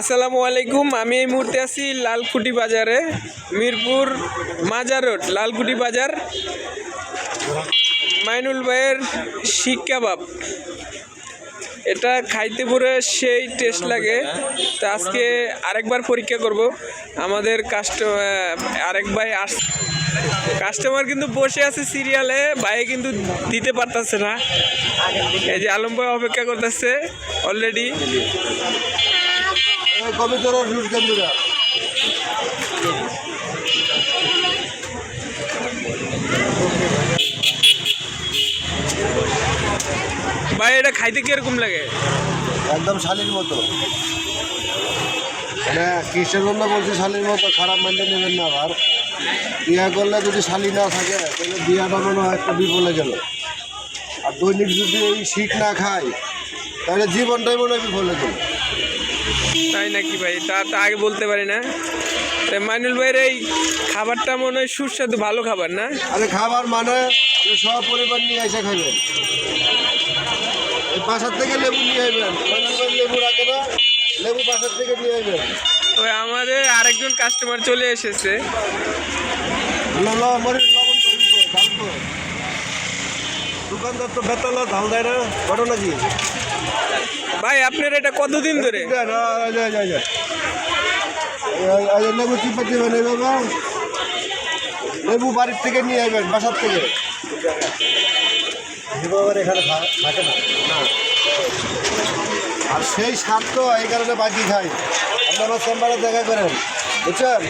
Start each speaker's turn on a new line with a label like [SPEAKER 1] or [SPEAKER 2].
[SPEAKER 1] আসসালামু আলাইকুম, আমি এই মুহূর্তে আছি লালকুটি বাজারে, মিরপুর মাজার রোড, লালকুটি বাজার। মাইনুল ভাইয়ের শিক কাবাব এটা খাইতে পুরো সেই টেস্ট লাগে। তো আজকে আরেকবার পরীক্ষা করব। আমাদের কাস্টমার আরেক ভাই আস কাস্টমার কিন্তু বসে আছে সিরিয়ালে ভাই কিন্তু দিতে পারতেছে না। এই যে আলম ভাই অপেক্ষা করতেছে অলরেডি
[SPEAKER 2] কবে
[SPEAKER 1] ভাই এটা খাইতে কীরকম লাগে?
[SPEAKER 2] একদম শালির মতো। মানে কিসের জন্য বলছি শালির মতো খারাপ মাইন্ডে নেবেন না আবার বিয়া করলে যদি শালি না থাকে তাহলে বিয়া হয় একটা বিফলে গেল। আর দৈনিক যদি এই শিখ না খায় তাহলে জীবনটাই মনে হয় বিফলে গেল।
[SPEAKER 1] তাই নাকি ভাই? তা তা আগে বলতে পারি না। তা মাইনুল ভাইয়ের এই খাবারটা মনে হয় সুস্বাদু ভালো খাবার না?
[SPEAKER 2] আরে খাবার মানে সব পরিবার নিয়ে এসে খাবেন। বাসার থেকে লেবু নিয়ে আসবেন। লেবু রাখে না লেবু বাসার থেকে নিয়ে আসবেন।
[SPEAKER 1] ওই আমাদের আরেকজন কাস্টমার চলে এসেছে।
[SPEAKER 2] দোকানদার তো বেতন ঝাল দেয় না ঘটনা কি?
[SPEAKER 1] ভাই আপনার এটা কতদিন ধরে?
[SPEAKER 2] লেবু চিপা দিবেন এইভাবে। লেবু বাড়ির থেকে নিয়ে আসবেন বাসার থেকে। এখানে থাকে না। আর সেই স্বাদ তো এই কারণে বাকি খাই আপনারা চেম্বারে দেখা করেন। বুঝছেন?